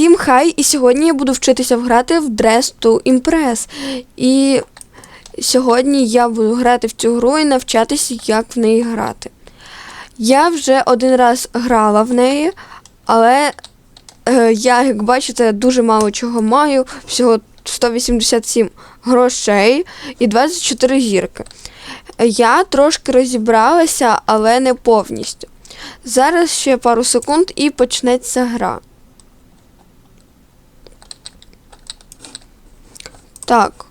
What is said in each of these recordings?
Всім хай! І сьогодні я буду вчитися грати в Dress to Impress. І сьогодні я буду грати в цю гру і навчатися, як в неї грати. Я вже один раз грала в неї, але е, я, як бачите, дуже мало чого маю. Всього 187 грошей і 24 гірки. Я трошки розібралася, але не повністю. Зараз ще пару секунд і почнеться гра. Так.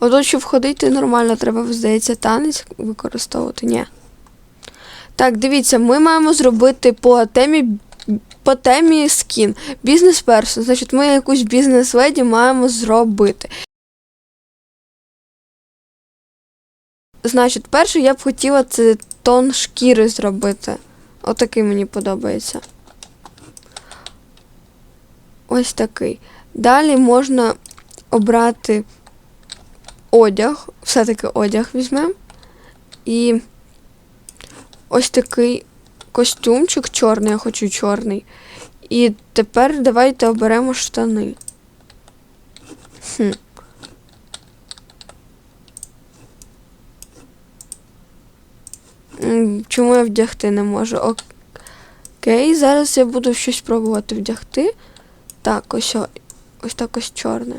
Ото, щоб входити нормально, треба, здається, танець використовувати. Ні. Так, дивіться, ми маємо зробити по темі по темі скін. Бізнес персон. Значить, ми якусь бізнес-леді маємо зробити. Значить, перше я б хотіла це тон шкіри зробити. Отакий мені подобається. Ось такий. Далі можна обрати одяг, все-таки одяг візьмемо. І ось такий костюмчик чорний, я хочу чорний. І тепер давайте оберемо штани. Хм. Чому я вдягти не можу? Окей, зараз я буду щось пробувати вдягти. Так, ось ось так ось чорне.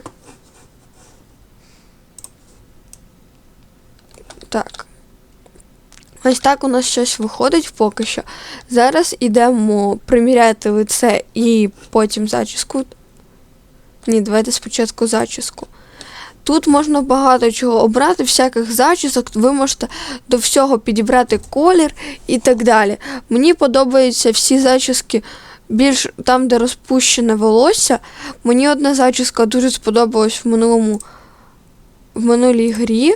Так. Ось так у нас щось виходить поки що. Зараз ідемо приміряти лице і потім зачіску. Ні, давайте спочатку зачіску. Тут можна багато чого обрати, всяких зачісок, ви можете до всього підібрати колір і так далі. Мені подобаються всі зачіски більш там, де розпущене волосся. Мені одна зачіска дуже сподобалась в минулому в минулій грі.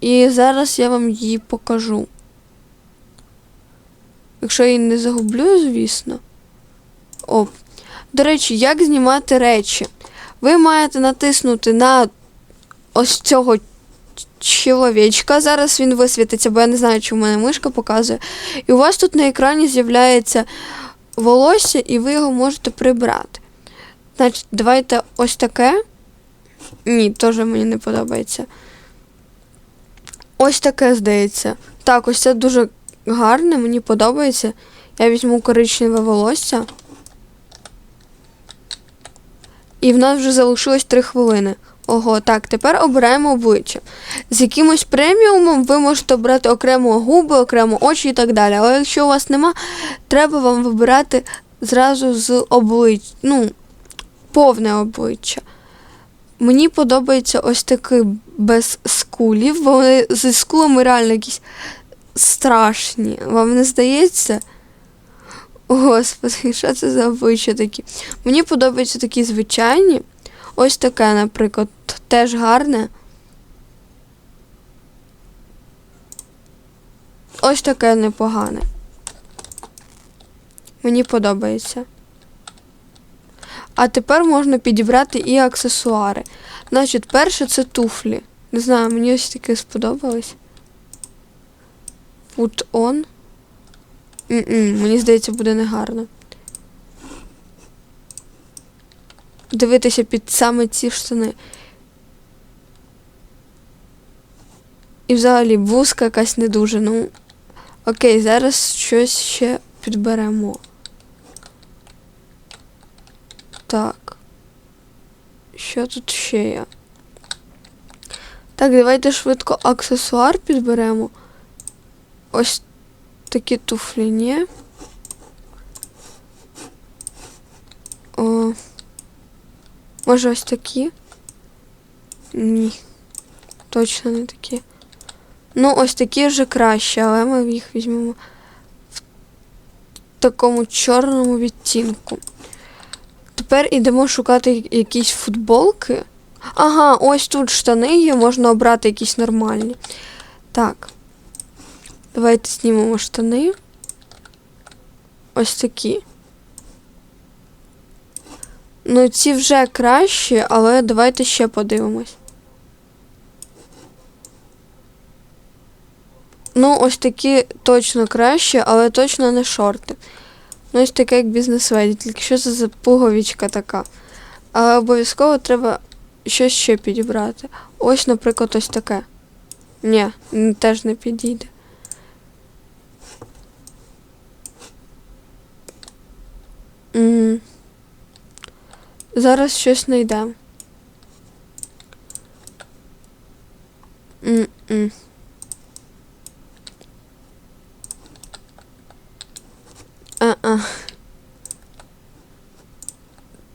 І зараз я вам її покажу. Якщо я її не загублю, звісно. О. До речі, як знімати речі? Ви маєте натиснути на ось цього чоловічка. Зараз він висвітиться, бо я не знаю, чи в мене мишка показує. І у вас тут на екрані з'являється волосся, і ви його можете прибрати. Значить, давайте ось таке. Ні, теж мені не подобається. Ось таке, здається. Так, ось це дуже гарне, мені подобається. Я візьму коричневе волосся. І в нас вже залишилось 3 хвилини. Ого, так, тепер обираємо обличчя. З якимось преміумом ви можете обрати окремо губи, окремо очі і так далі. Але якщо у вас нема, треба вам вибирати зразу з обличчя. Ну, повне обличчя. Мені подобається ось такий без скулів, бо вони зі скулами реально якісь страшні. Вам не здається? Господи, що це за обличчя такі? Мені подобаються такі звичайні. Ось таке, наприклад, теж гарне. Ось таке непогане. Мені подобається. А тепер можна підібрати і аксесуари. Значить, перше це туфлі. Не знаю, мені ось таке сподобалось. Put on. М-м, мені здається, буде негарно. Дивитися під саме ці штани. І взагалі вузка якась не дуже. Ну. Окей, зараз щось ще підберемо. Так. Що тут ще є? Так, давайте швидко аксесуар підберемо. Ось такі туфлі, ні. О. Може ось такі? Ні. Точно не такі. Ну, ось такі вже краще, але ми їх візьмемо в такому чорному відтінку. Тепер ідемо шукати якісь футболки. Ага, ось тут штани є, можна обрати якісь нормальні. Так. Давайте знімемо штани. Ось такі. Ну, ці вже кращі, але давайте ще подивимось. Ну, ось такі точно кращі, але точно не шорти. Ну, ось таке, як бізнес-леді, тільки що це за пуговичка така. Але обов'язково треба щось ще підібрати. Ось, наприклад, ось таке. Ні, теж не підійде. Зараз щось знайдемо.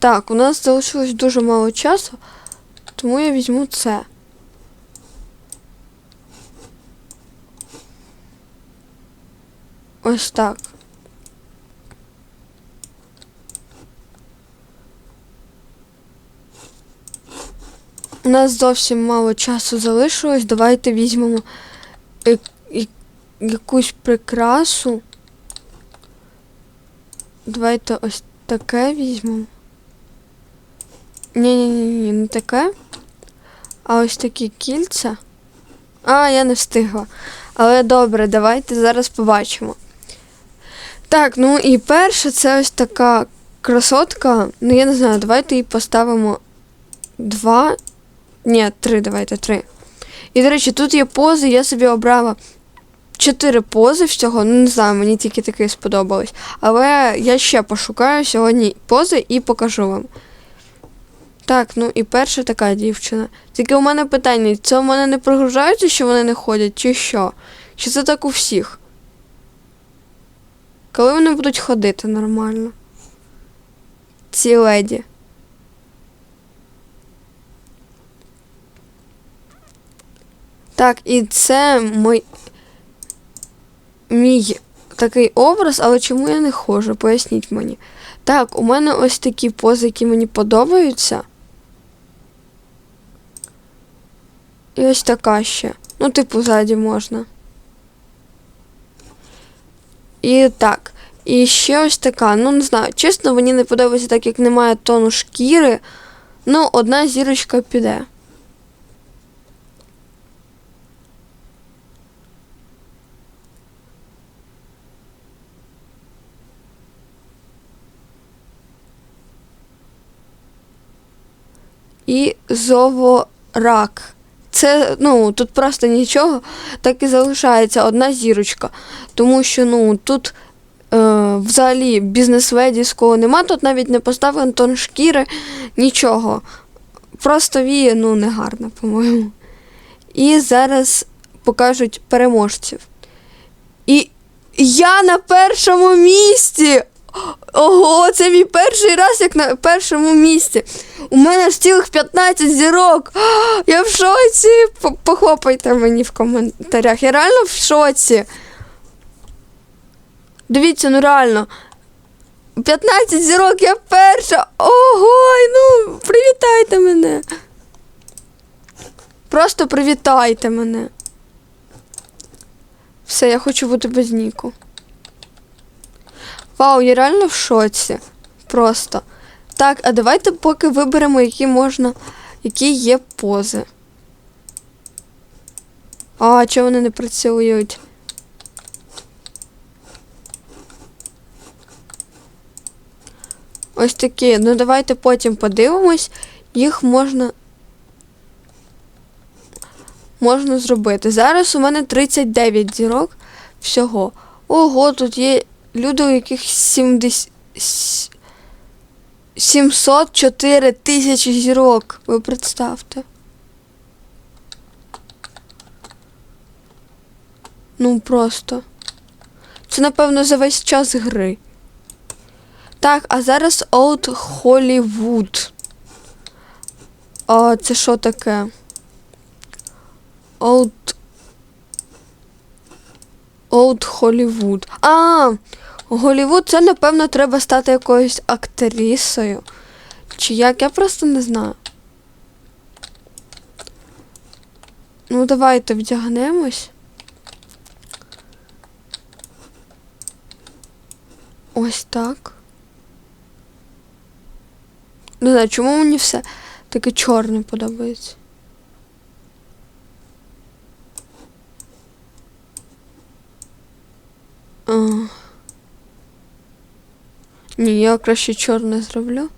Так, у нас залишилось дуже мало часу, тому я візьму це. Ось так. У нас зовсім мало часу залишилось. Давайте візьмемо якусь прикрасу. Давайте ось таке візьмемо. Ні-ні-ні, не таке. А ось такі кільця. А, я не встигла. Але добре, давайте зараз побачимо. Так, ну і перше, це ось така красотка. Ну, я не знаю, давайте її поставимо два. Ні, три, давайте, три. І, до речі, тут є пози, я собі обрала чотири пози всього. Ну, не знаю, мені тільки такі сподобались. Але я ще пошукаю сьогодні пози і покажу вам. Так, ну і перша така дівчина. Тільки у мене питання: це у мене не прогружається, що вони не ходять, чи що? Чи це так у всіх? Коли вони будуть ходити нормально? Ці леді. Так, і це мой... мій такий образ, але чому я не ходжу? Поясніть мені. Так, у мене ось такі пози, які мені подобаються. І ось така ще. Ну, типу, ззаді можна. І так. І ще ось така. Ну, не знаю, чесно, мені не подобається, так як немає тону шкіри. Ну, одна зірочка піде. і зоворак. Це, ну, тут просто нічого, так і залишається одна зірочка. Тому що, ну, тут е, взагалі бізнес-ведівського нема, тут навіть не поставлен тон шкіри, нічого. Просто віє, ну, негарно, по-моєму. І зараз покажуть переможців. І я на першому місці. Ого, це мій перший раз, як на першому місці. У мене ж цілих 15 зірок. Я в шоці. Похлопайте мені в коментарях. Я реально в шоці. Дивіться, ну реально. 15 зірок, я перша. Ого, ну привітайте мене. Просто привітайте мене. Все, я хочу бути без Ніку. Вау, я реально в шоці. Просто. Так, а давайте поки виберемо, які можна. Які є пози. А, чого вони не працюють? Ось такі. Ну давайте потім подивимось. Їх можна. Можна зробити. Зараз у мене 39 зірок всього. Ого, тут є люди, у яких 70... с- 704 тисячі зірок. Ви представте. Ну просто. Це, напевно, за весь час гри. Так, а зараз Old Hollywood. А це що таке? Old Old Hollywood. А, Голівуд, це, напевно, треба стати якоюсь актрисою. Чи як? Я просто не знаю. Ну, давайте вдягнемось. Ось так. Не знаю, чому мені все таке чорне подобається. А. я краще чорне зроблю.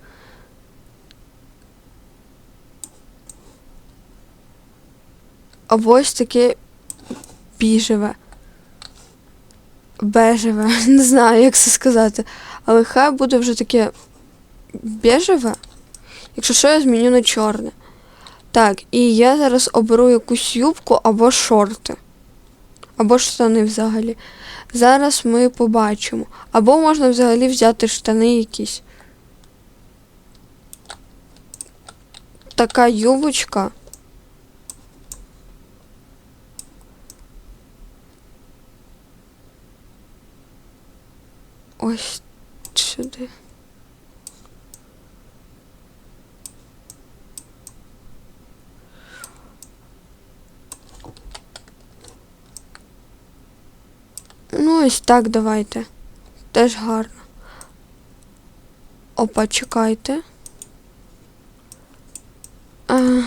Або ось таке біжеве. Бежеве. Не знаю, як це сказати. Але хай буде вже таке бежеве. Якщо що, я зміню на чорне. Так, і я зараз оберу якусь юбку або шорти. Або штани взагалі. Зараз ми побачимо. Або можна взагалі взяти штани якісь. Така юбочка. Ось сюди. Ну, ось так давайте. Теж гарно. Опа, чекайте. А...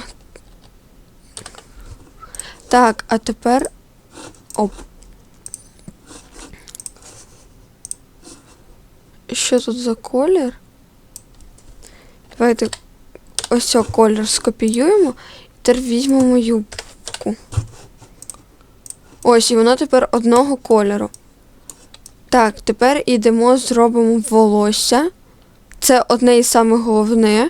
Так, а тепер. Оп. Що тут за колір? Давайте ось цей колір скопіюємо. Тепер візьмемо юбку. Ось, і вона тепер одного кольору. Так, тепер ідемо, зробимо волосся. Це одне із самих головне.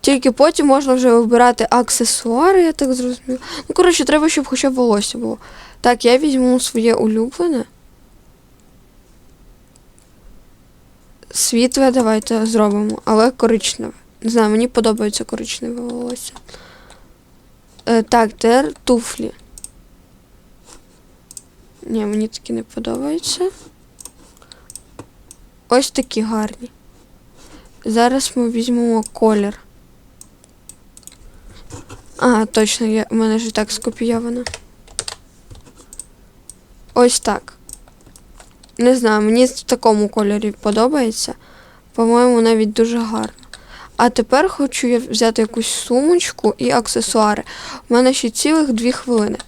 Тільки потім можна вже вибирати аксесуари, я так зрозумів. Ну, коротше, треба, щоб хоча б волосся було. Так, я візьму своє улюблене. Світле давайте зробимо, але коричневе. Не знаю, мені подобається коричневе волосся. Е, так, тепер туфлі. Ні, мені такі не подобаються. Ось такі гарні. Зараз ми візьмемо колір. А, точно, я, у мене ж і так скопійовано. Ось так. Не знаю, мені в такому кольорі подобається. По-моєму, навіть дуже гарно. А тепер хочу я взяти якусь сумочку і аксесуари. У мене ще цілих дві хвилини.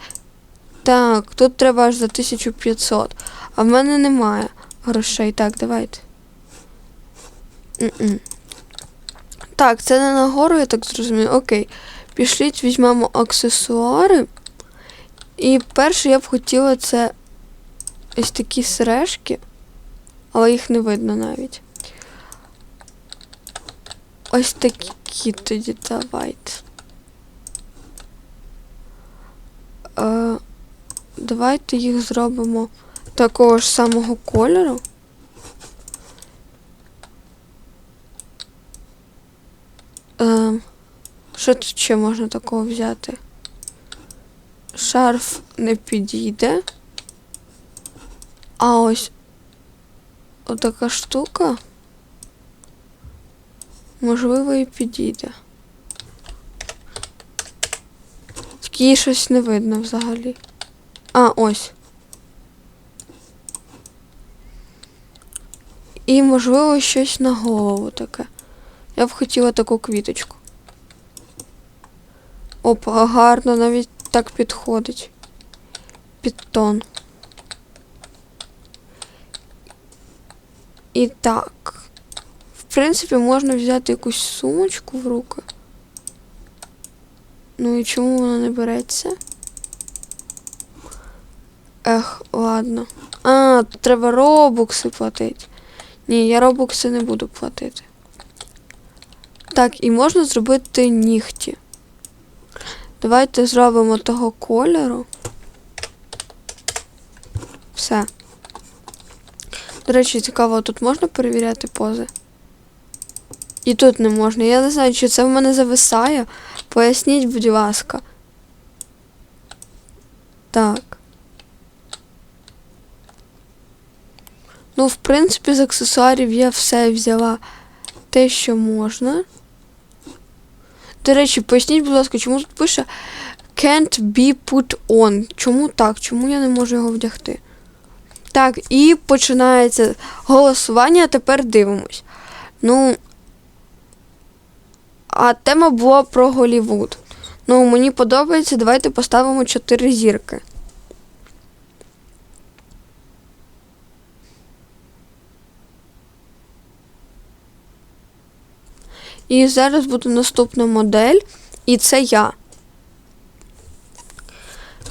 Так, тут треба аж за 1500. А в мене немає грошей. Так, давайте. М-м. Так, це не нагору, я так зрозумів. Окей. Пішліть, візьмемо аксесуари. І перше я б хотіла це ось такі сережки, але їх не видно навіть. Ось такі тоді давайте. Е, давайте їх зробимо такого ж самого кольору. Е, що тут ще можна такого взяти? Шарф не підійде. А ось отака штука. Можливо, і підійде. Тільки її щось не видно взагалі. А, ось. І, можливо, щось на голову таке. Я б хотіла таку квіточку. Опа, гарно, навіть так підходить. Під тон. І так. В принципі, можна взяти якусь сумочку в руки. Ну і чому вона не береться? Ех, ладно. А, тут треба робокси платити. Ні, я робокси не буду платити. Так, і можна зробити нігті. Давайте зробимо того кольору. Все. До речі, цікаво, тут можна перевіряти пози? І тут не можна. Я не знаю, чи це в мене зависає. Поясніть, будь ласка. Так. Ну, в принципі, з аксесуарів я все взяла те, що можна. До речі, поясніть, будь ласка, чому тут пише Can't be put on. Чому так? Чому я не можу його вдягти? Так, і починається голосування, тепер дивимось. Ну. А тема була про Голівуд. Ну, мені подобається, давайте поставимо 4 зірки. І зараз буде наступна модель, і це я.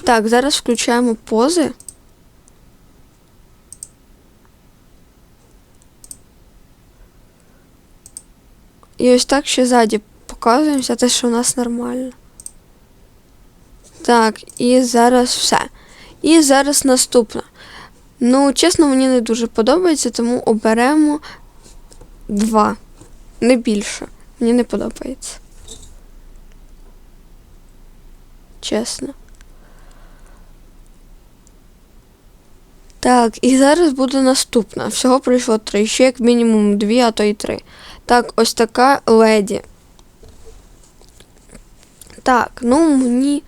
Так, зараз включаємо пози. І ось так ще ззаді показуємося, те, що у нас нормально. Так, і зараз все. І зараз наступна. Ну, чесно, мені не дуже подобається, тому оберемо два. Не більше. Мені не подобається. Чесно. Так, і зараз буде наступна. Всього пройшло три. Ще як мінімум дві, а то й три. Так, ось така леді. Так, ну мені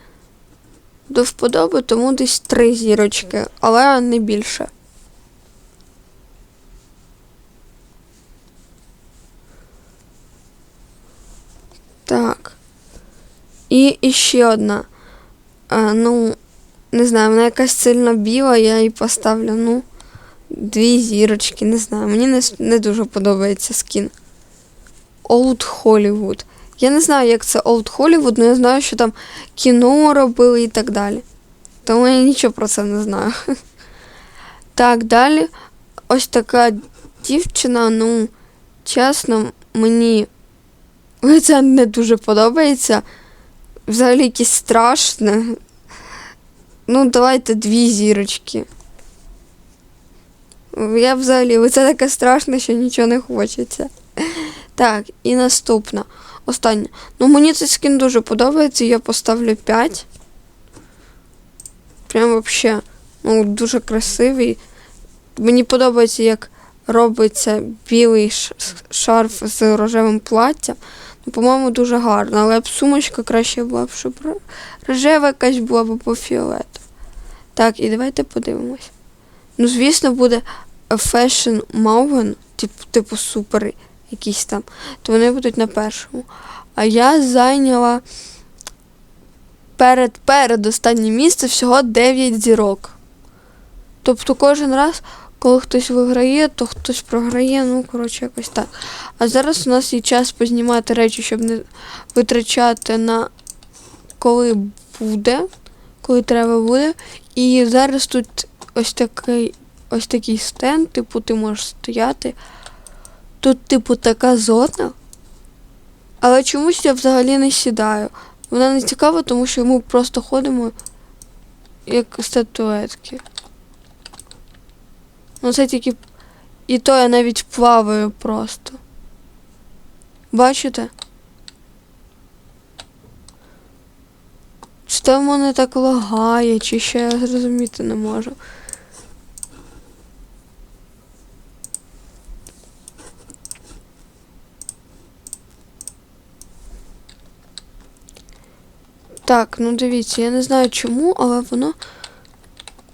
до вподоби, тому десь три зірочки, але не більше. Так. І іще одна. А, ну, не знаю, вона якась сильно біла, я їй поставлю, ну, дві зірочки, не знаю. Мені не, не дуже подобається скін. Old Hollywood. Я не знаю, як це Old Hollywood, але я знаю, що там кіно робили і так далі. Тому я нічого про це не знаю. Так, далі. Ось така дівчина, ну, чесно, мені це не дуже подобається. Взагалі якесь страшне. Ну, давайте дві зірочки. Я взагалі, це таке страшне, що нічого не хочеться. Так, і наступна. Остання. Ну, мені цей скін дуже подобається, я поставлю 5. Прям вообще, ну, дуже красивий. Мені подобається, як робиться білий шарф з рожевим платтям. Ну, по-моєму, дуже гарно, але б сумочка краще була б, щоб рожева якась була б по фіолету. Так, і давайте подивимось. Ну, звісно, буде Fashion Mountain, типу, типу супер якийсь там, то вони будуть на першому. А я зайняла перед перед місце всього 9 зірок. Тобто кожен раз, коли хтось виграє, то хтось програє, ну, коротше, якось так. А зараз у нас є час познімати речі, щоб не витрачати на коли буде, коли треба буде. І зараз тут ось такий, ось такий стенд, типу, ти можеш стояти. Тут, типу, така зона. Але чомусь я взагалі не сідаю. Вона не цікава, тому що ми просто ходимо як статуетки. Ну це тільки. І то я навіть плаваю просто. Бачите? Чи в мене так лагає, чи ще я зрозуміти не можу. Так, ну дивіться, я не знаю чому, але воно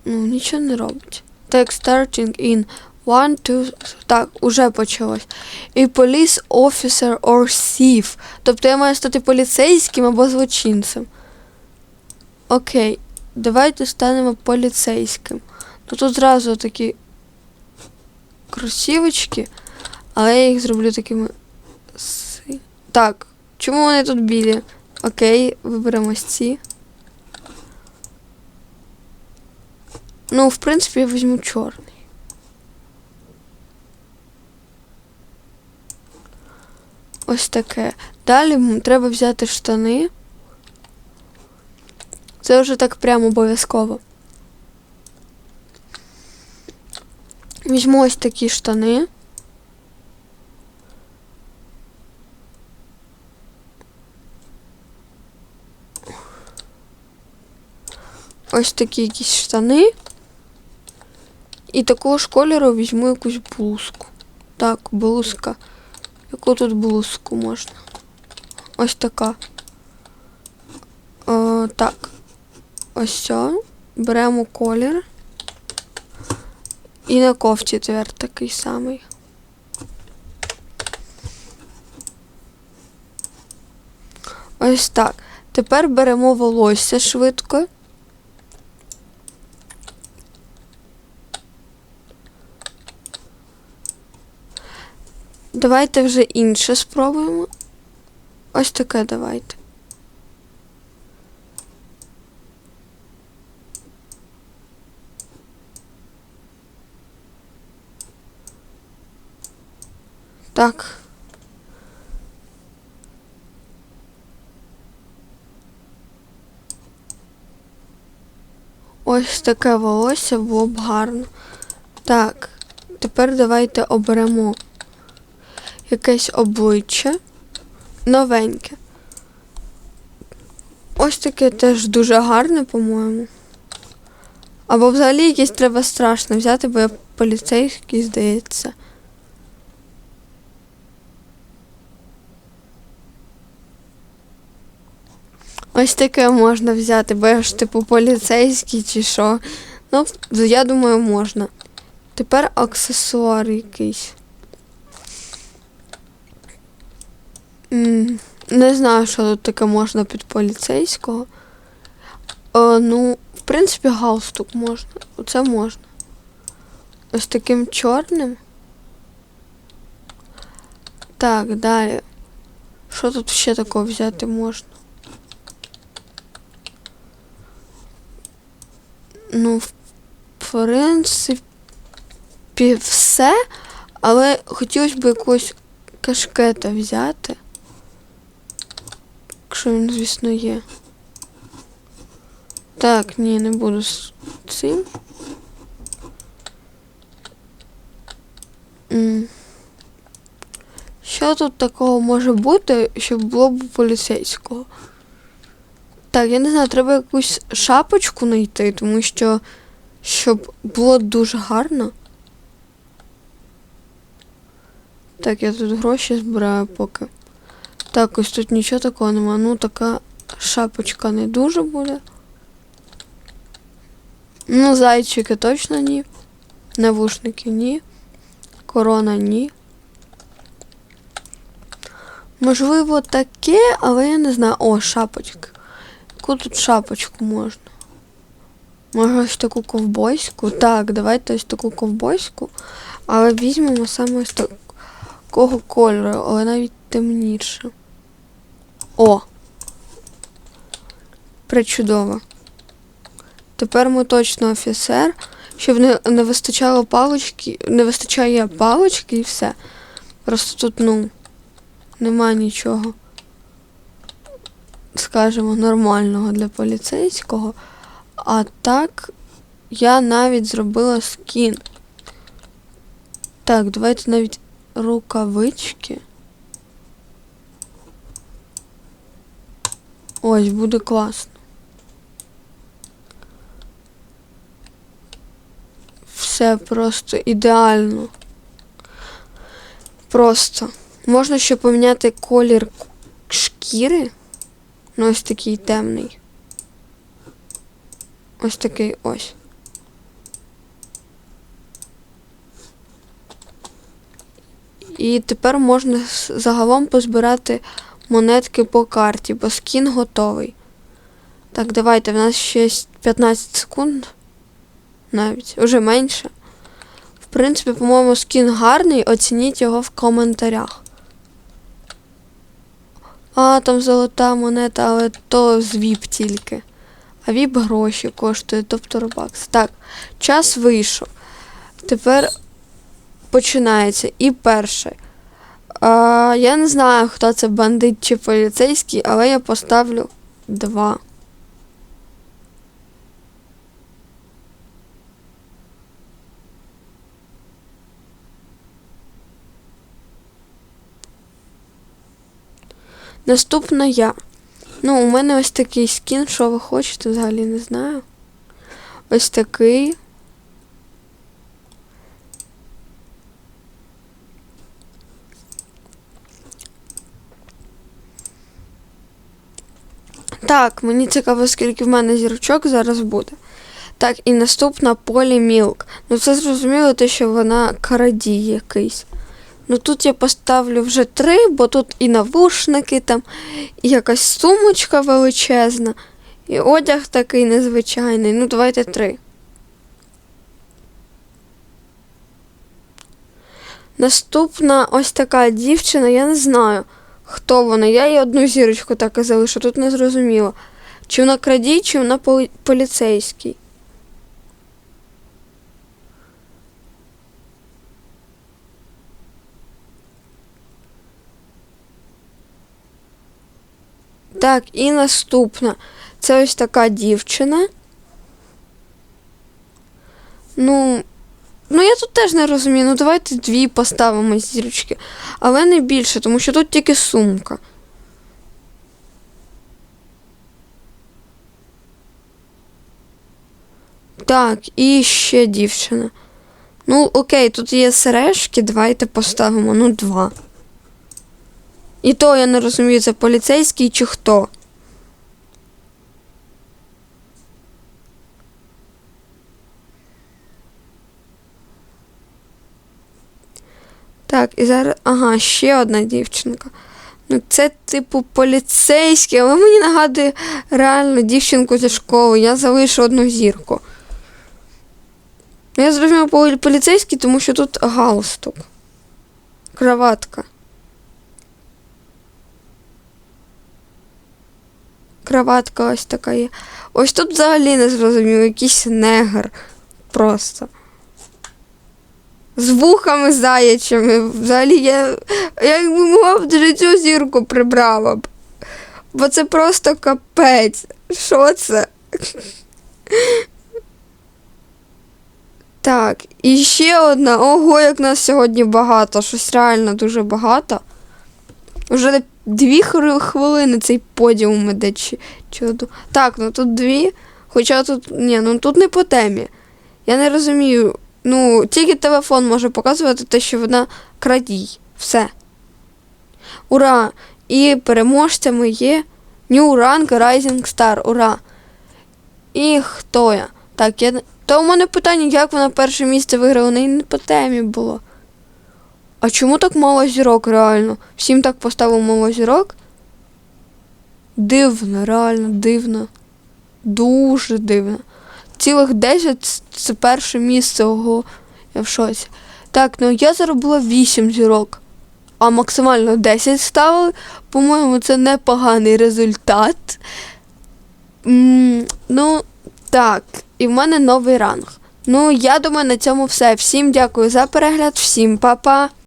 ну, нічого не робить. Так, starting in one, two, так, уже почалось. І police officer or thief. Тобто я маю стати поліцейським або злочинцем. Окей, давайте станемо поліцейським. Ну тут зразу такі кросівочки, але я їх зроблю такими. Так, чому вони тут білі? Окей, виберемо ці. Ну, в принципі, я візьму чорний. Ось таке. Далі треба взяти штани. Це вже так прямо обов'язково. Візьму ось такі штани. Ось такі якісь штани. І такого ж кольору візьму якусь блузку. Так, блузка. Яку тут блузку можна? Ось така. О, так. Ось цю. Беремо колір. І на кофті тепер такий самий. Ось так. Тепер беремо волосся швидко. Давайте вже інше спробуємо. ось таке давайте. Так. Ось таке волосся було б гарно. Так, тепер давайте оберемо якесь обличчя новеньке. Ось таке теж дуже гарне, по-моєму. Або взагалі якесь треба страшне взяти, бо я поліцейський, здається. Ось таке можна взяти, бо я ж типу поліцейський чи що. Ну, я думаю, можна. Тепер аксесуар якийсь. Не знаю, що тут таке можна під поліцейського. Е, ну, в принципі, галстук можна. Оце можна. Ось таким чорним. Так, далі. Що тут ще такого взяти можна? Ну, в принципі, все, але хотілося б якогось кашкета взяти. Якщо він, звісно, є. Так, ні, не буду з цим. Що тут такого може бути, щоб було б поліцейського? Так, я не знаю, треба якусь шапочку знайти, тому що щоб було дуже гарно. Так, я тут гроші збираю поки. Так, ось тут нічого такого нема. Ну, така шапочка не дуже буде. Ну, зайчики точно ні. Навушники ні. Корона ні. Можливо, таке, але я не знаю. О, шапочка. Яку тут шапочку можна? Може ось таку ковбойську? Так, давайте ось таку ковбойську. Але візьмемо саме ось такого кольору, але навіть темніше. О! Причудово. Тепер ми точно офіцер, щоб не, не вистачало палички, не вистачає палички і все. Просто тут, ну, нема нічого скажімо, нормального для поліцейського. А так я навіть зробила скін. Так, давайте навіть рукавички. Ось, буде класно. Все просто ідеально. Просто. Можна ще поміняти колір шкіри. Ну, ось такий темний. Ось такий ось. І тепер можна загалом позбирати монетки по карті, бо скін готовий. Так, давайте, в нас ще 15 секунд. Навіть, уже менше. В принципі, по-моєму, скін гарний, оцініть його в коментарях. А, там золота монета, але то з ВІП тільки. А ВІП гроші коштує, тобто робакс. Так, час вийшов. Тепер починається. І перше. А, Я не знаю, хто це бандит чи поліцейський, але я поставлю два. Наступна я. Ну, у мене ось такий скін, що ви хочете, взагалі не знаю. Ось такий. Так, мені цікаво, скільки в мене зірочок зараз буде. Так, і наступна Полі Мілк. Ну це зрозуміло, те, що вона карадій якийсь. Ну тут я поставлю вже три, бо тут і навушники, там, і якась сумочка величезна, і одяг такий незвичайний. Ну, давайте три. Наступна ось така дівчина, я не знаю. Хто вона? Я їй одну зірочку так і залишу, тут не зрозуміло. Чи вона крадій, чи вона поли- поліцейський. Так, і наступна. Це ось така дівчина. Ну, ну я тут теж не розумію. Ну давайте дві поставимо зірочки. Але не більше, тому що тут тільки сумка. Так, і ще дівчина. Ну, окей, тут є сережки, давайте поставимо, ну, два. І то я не розумію, це поліцейський чи хто. Так, і зараз. Ага, ще одна дівчинка. Ну, це, типу, поліцейський, але мені нагадує реально дівчинку зі школи. Я залишу одну зірку. Ну, Я зрозумів поліцейський, тому що тут галстук. Краватка. Краватка ось така є. Ось тут взагалі не зрозумів, якийсь негр. Просто. З вухами заячими. Взагалі я, якби могла б цю зірку прибрала б. Бо це просто капець. Що це? Так, і ще одна. Ого, як нас сьогодні багато. Щось реально дуже багато. Вже дві хвилини цей подіум іде чи, чи. Так, ну тут дві. Хоча тут. Ні, ну тут не по темі. Я не розумію. Ну, тільки телефон може показувати те, що вона крадій. Все. Ура! І переможцями є New Rank Rising Star. Ура! І хто я? Так, я. Та у мене питання, як вона перше місце виграла, неї не по темі було. А чому так мало зірок, реально? Всім так поставив мало зірок? Дивно, реально, дивно. Дуже дивно. Цілих 10 це перше місце, ого, я в шоці. Так, ну я заробила 8 зірок, а максимально 10 ставили. По-моєму, це непоганий результат. М, ну, так, і в мене новий ранг. Ну, я думаю, на цьому все. Всім дякую за перегляд, всім па-па.